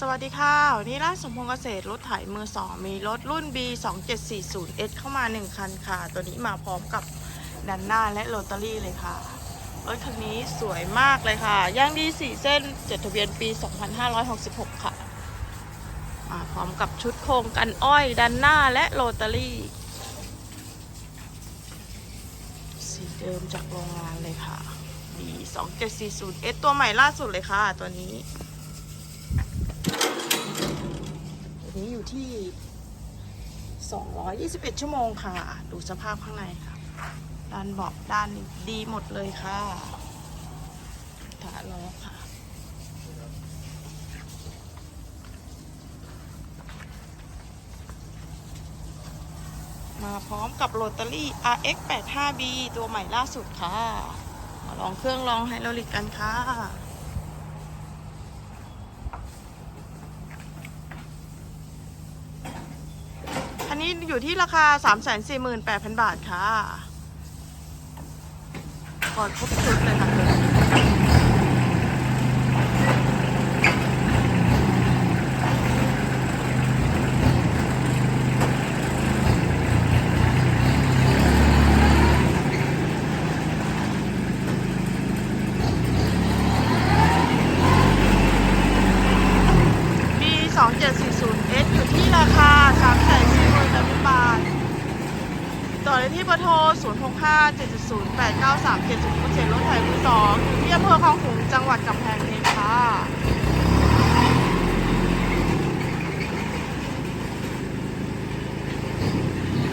สวัสดีค่ะวันนี้ร้านสมพงษ์เกษตรรถไถมือสองมีรถรุ่น B 2 7 4 0 S เข้ามา 1 คันค่ะ ตัวนี้มาพร้อมกับดันหน้าและโรตารี่เลยค่ะ รถคันนี้สวยมากเลยค่ะ ย่างดี4เส้นจดทะเบียนปี 2566 ค่ะมาพร้อมกับชุดโครงกันอ้อยดันหน้าและโรตารี่ สีเดิมจากโรงงานเลยค่ะ B 2 7 4 0 S ตัวใหม่ล่าสุดเลยค่ะ ตัวนี้ ตัวนี้อยู่ที่ 221 ชั่วโมงค่ะ ดูสภาพข้างในค่ะ ด้านเบาะด้านดีหมดเลยค่ะถาล้อค่ะมาพร้อมกับโรตารี่ RX 85B ตัวใหม่ล่าสุดค่ะ มาลองเครื่องลองไฮดรลิกกันค่ะ นี้อยู่ที่ราคา 348,000 บาทค่ะ ก่อนครบชุดเลยค่ะ B 2 7 4 0 S อยู่ที่ราคา 3 4 0 0 0บาทต่ อได้ที่เบอร์โทร 0 6 5 7 0 8 9 3 7 0 7รถไถมือสองที่อำเภอคลองขลุงจังหวัดกำแพงเพชรค่ะ